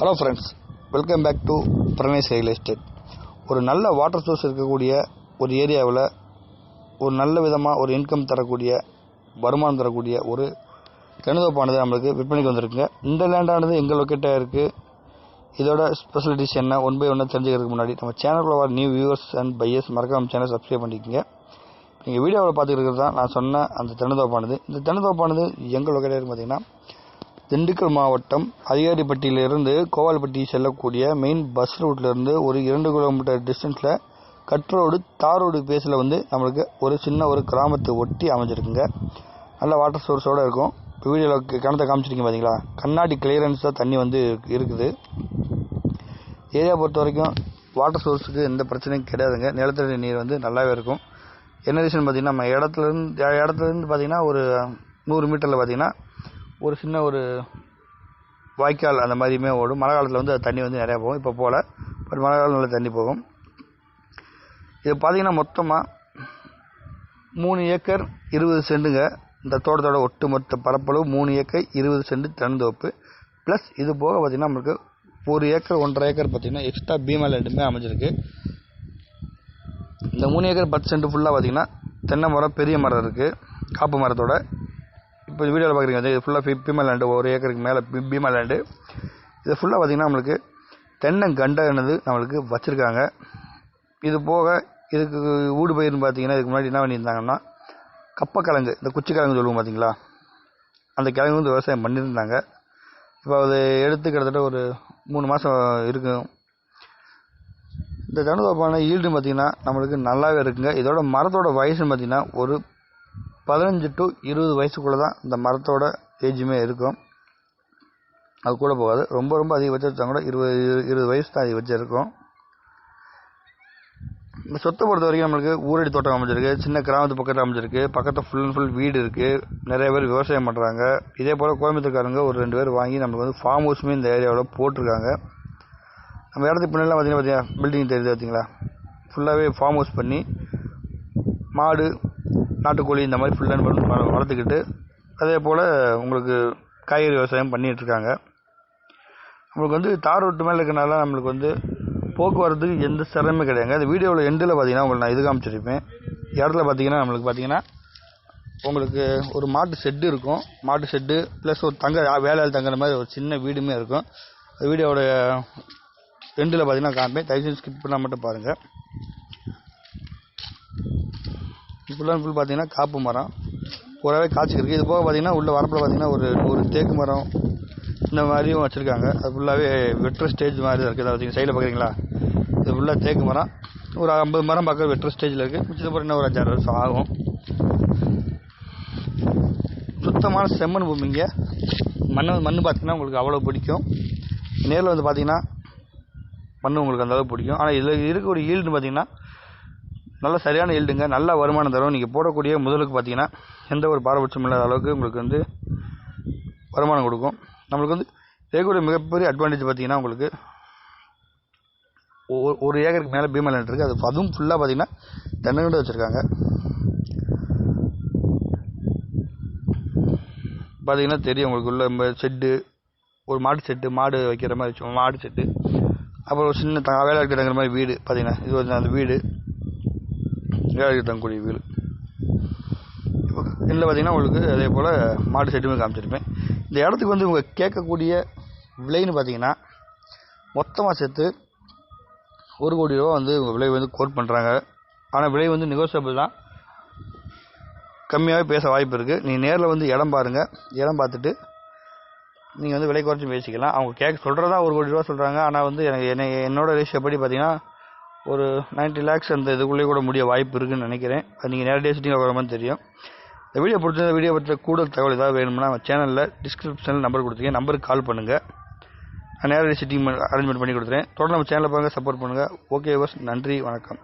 Hello friends welcome back to Pramesh real estate ஒரு நல்ல water source இருக்கக்கூடிய ஒரு ஏரியாவில் ஒரு நல்ல விதமாக ஒரு இன்கம் தரக்கூடிய வருமானம் தரக்கூடிய ஒரு கிணதோப்பானது நம்மளுக்கு விற்பனைக்கு வந்திருக்குங்க. இந்த லேண்டானது எங்கள் லொக்கேட்டாக இருக்குது இதோட ஸ்பெஷலிட்டிஸ் என்ன ஒன் பை ஒன்னாக தெரிஞ்சுக்கிறதுக்கு முன்னாடி நம்ம சேனலில் வர நியூ வியூவர்ஸ் அண்ட் பையர்ஸ் மறக்காம சேனல் சப்ஸ்கிரைப் பண்ணிக்கோங்க. நீங்கள் வீடியோவில் பார்த்துக்கிறது தான் நான் சொன்ன அந்த தென்னந்தோப்பானது இந்த தென்னந்தோப்பானது எங்கள் லொக்கேட்டாக இருக்குது பார்த்தீங்கன்னா திண்டுக்கல் மாவட்டம் அதிகாரிப்பட்டியிலிருந்து கோவால்பட்டி செல்லக்கூடிய மெயின் பஸ் ரூட்லேருந்து ஒரு இரண்டு கிலோமீட்டர் டிஸ்டன்ஸில் கட் ரோடு தார் ரோடு பேஸில் வந்து நம்மளுக்கு ஒரு சின்ன ஒரு கிராமத்தை ஒட்டி அமைஞ்சிருக்குங்க. நல்ல வாட்டர் சோர்ஸோடு இருக்கும். இப்போ வீடியோவில் கிணத்தை காமிச்சிருக்கீங்க பார்த்தீங்களா கண்ணாடி கிளியரன்ஸ் தான் தண்ணி வந்து இருக்குது. ஏரியா பொறுத்த வரைக்கும் வாட்டர் சோர்ஸுக்கு எந்த பிரச்சனையும் கிடையாதுங்க. நிலத்தடி நீர் வந்து நல்லாவே இருக்கும். என்ன ரீசன் பார்த்தீங்கன்னா நம்ம இடத்துலேருந்து இடத்துலேருந்து பார்த்தீங்கன்னா ஒரு நூறு மீட்டரில் பார்த்தீங்கன்னா ஒரு சின்ன ஒரு வாய்க்கால் அந்த மாதிரியுமே ஓடும். மழை காலத்தில் வந்து அது தண்ணி வந்து நிறையா போகும். இப்போ போல். பட் மழை காலம் நல்லா தண்ணி போகும். இது பார்த்தீங்கன்னா மொத்தமாக மூணு ஏக்கர் இருபது சென்ட்டுங்க இந்த தோட்டத்தோட ஒட்டுமொத்த பரப்பளவு மூணு ஏக்கர் இருபது சென்ட் தென்னந்தோப்பு ப்ளஸ் இது போக பார்த்திங்கன்னா நம்மளுக்கு ஒரு ஏக்கர் ஒன்றரை ஏக்கர் பார்த்திங்கன்னா எக்ஸ்ட்ரா பீமா லேண்டுமே அமைஞ்சிருக்கு. இந்த மூணு ஏக்கர் பத்து சென்ட் ஃபுல்லாக பார்த்திங்கன்னா தென்னை மரம் பெரிய மரம் இருக்குது காப்பு மரத்தோட. இப்போ வீடியோவில் பார்க்குறீங்க இது ஃபுல்லாக பீமா லேண்டு ஒரு ஏக்கருக்கு மேலே பீமா லேண்டு இது ஃபுல்லாக பார்த்திங்கன்னா நம்மளுக்கு தென்னங்கண்டனது நம்மளுக்கு வச்சுருக்காங்க. இது போக இதுக்கு ஊடு பயிர்னு பார்த்தீங்கன்னா இதுக்கு முன்னாடி என்ன பண்ணியிருந்தாங்கன்னா கப்பக்கிழங்கு இந்த குச்சிக்கிழங்கு சொல்லுவோம் பார்த்தீங்களா? அந்த கிழங்கு வந்து விவசாயம் பண்ணியிருந்தாங்க. இப்போ அது எடுத்து கிட்டத்தட்ட ஒரு மூணு மாதம் இருக்கும் இந்த தனுதோப்பான ஈல்டு பார்த்திங்கன்னா நம்மளுக்கு நல்லாவே இருக்குங்க. இதோட மரத்தோட வயசுன்னு பார்த்திங்கன்னா ஒரு பதினஞ்சு டு இருபது வயசுக்குள்ளே தான் இந்த மரத்தோட ஏஜுமே இருக்கும். அது கூட போகாது. ரொம்ப ரொம்ப அதிகபட்சம் வச்சா கூட இருபது இருபது வயசு தான் அதிகபட்சம் இருக்கும். இந்த சொத்தை பொறுத்த வரைக்கும் நம்மளுக்கு ஊரடி தோட்டம் அமைஞ்சிருக்கு சின்ன கிராமத்து பக்கத்தில் அமைஞ்சிருக்கு பக்கத்தில் ஃபுல் அண்ட் ஃபுல் வீடு இருக்குது நிறைய பேர் விவசாயம் பண்ணுறாங்க இதே போல் கோயம்புத்தூர்காரங்க ஒரு ரெண்டு பேர் வாங்கி நம்மளுக்கு வந்து ஃபார்ம் ஹவுஸுமே இந்த ஏரியாவில் போட்டிருக்காங்க. நம்ம இடத்துக்கு பின்னாலாம் பார்த்தீங்கன்னா பார்த்தீங்கன்னா பில்டிங் தெரியுது பார்த்தீங்களா ஃபுல்லாகவே ஃபார்ம் ஹவுஸ் பண்ணி மாடு நாட்டுக்கோழி இந்த மாதிரி ஃபுல் அண்ட் ஃபுல் வளர்த்துக்கிட்டு அதே போல் உங்களுக்கு காய்கறி விவசாயம் பண்ணிகிட்ருக்காங்க நம்மளுக்கு வந்து தார் ரோட்டு மேலே இருக்கனால நம்மளுக்கு வந்து போக்குவரத்துக்கு எந்த சிரமமே கிடையாதுங்க. இந்த வீடியோவில் எண்டில் பார்த்தீங்கன்னா உங்களுக்கு நான் இது காமிச்சிருப்பேன். இடத்துல பார்த்தீங்கன்னா நம்மளுக்கு பார்த்தீங்கன்னா உங்களுக்கு ஒரு மாட்டு ஷெட்டு இருக்கும். மாட்டு ஷெட்டு ப்ளஸ் ஒரு தங்க வேலையில் தங்குற மாதிரி ஒரு சின்ன வீடுமே இருக்கும். வீடியோவோட எண்டில் பார்த்தீங்கன்னா காமிப்பேன். தயவுசெய்து ஸ்கிப் பண்ணால் மட்டும் பாருங்கள் ஃபுல் அண்ட் ஃபுல் பார்த்தீங்கன்னா காப்பு மரம். பூராவே காய்ச்சிருக்கு இது போக பார்த்தீங்கன்னா உள்ள வரப்பில் பார்த்தீங்கன்னா ஒரு நூறு தேக்கு மரம் இந்த மாதிரியும் வச்சுருக்காங்க. அது ஃபுல்லாகவே வெட்டுற ஸ்டேஜ் மாதிரி இருக்குது அதை பார்த்தீங்க சைடில் பார்க்குறீங்களா இது ஃபுல்லாக தேக்கு மரம். ஒரு ஐம்பது மரம் பார்க்க வெட்டுற ஸ்டேஜில் இருக்குது மிச்சது இன்னும் ஒரு அஞ்சாறு வருஷம் ஆகும். சுத்தமான செம்மண் பூமிங்க. மண் மண் பார்த்தீங்கன்னா உங்களுக்கு அவ்வளோ பிடிக்கும். நேரில் வந்து பார்த்திங்கன்னா மண் உங்களுக்கு அந்த அளவுக்கு பிடிக்கும். ஆனால் இதில் இருக்கக்கூடிய ஈல்டு பார்த்தீங்கன்னா நல்ல சரியான ஈல்டுங்க நல்ல வருமானம் தரும். நீங்கள் போடக்கூடிய முதலுக்கு பார்த்தீங்கன்னா எந்த ஒரு பாரபட்சம் இல்லாத அளவுக்கு உங்களுக்கு வந்து வருமானம் கொடுக்கும். நம்மளுக்கு வந்து இருக்கக்கூடிய மிகப்பெரிய அட்வான்டேஜ் பார்த்தீங்கன்னா உங்களுக்கு ஒரு ஏக்கருக்கு மேலே பீமா லேண்ட் இருக்குது அது அதுவும் ஃபுல்லாக பார்த்தீங்கன்னா தென்னங்கண்டு வச்சுருக்காங்க. பார்த்தீங்கன்னா தெரியும் உங்களுக்கு உள்ள செட்டு ஒரு மாட்டு செட்டு மாடு வைக்கிற மாதிரி வச்சு மாடு செட்டு அப்புறம் ஒரு சின்ன த வேலை இருக்கிற மாதிரி வீடு பார்த்தீங்கன்னா இது வந்து அந்த வீடு. வேலைக்கு தங்கக்கூடிய வீடு. இப்போ இதில் பார்த்தீங்கன்னா உங்களுக்கு அதே போல் மாடு செட்டுமே காமிச்சிருப்பேன். இந்த இடத்துக்கு வந்து இவங்க கேட்கக்கூடிய விலைன்னு பார்த்தீங்கன்னா மொத்தமாக சேர்த்து ஒரு கோடி ரூபா வந்து இவங்க விலை வந்து கோட் பண்ணுறாங்க ஆனால் விலை வந்து நெகோசியபிள் தான். கம்மியாகவே பேச வாய்ப்பு இருக்குது நீங்கள் நேரில் வந்து இடம் பாருங்கள் இடம் பார்த்துட்டு நீங்கள் வந்து விலை குறைச்சி பேசிக்கலாம். அவங்க கேட்க சொல்கிறதா ஒரு கோடி ரூபா சொல்கிறாங்க ஆனால் வந்து எனக்கு என்ன என்னோடய ரேஷியோ படி பார்த்தீங்கன்னா ஒரு நைன்ட்டி லேக்ஸ் அந்த இதுக்குள்ளேயே கூட முடிய வாய்ப்பு இருக்குதுன்னு நினைக்கிறேன். அது நீங்கள் நேரடியாக சிட்டிங் வர மாதிரி தெரியும். இந்த வீடியோ பிடிச்ச வீடியோ பற்றி கூடுதல் தகவல் ஏதாவது வேணும்னா நம்ம சேனலில் டிஸ்கிரிப்ஷனில் நம்பர் கொடுத்துருக்கேன் நம்பருக்கு கால் பண்ணுங்கள் நான் நேரடி சிட்டிங் அரேஞ்ச்மெண்ட் பண்ணி கொடுத்துறேன். தொடர்ந்து நம்ம சேனலில் பாருங்கள் சப்போர்ட் பண்ணுங்கள் ஓகே வாஸ் நன்றி வணக்கம்.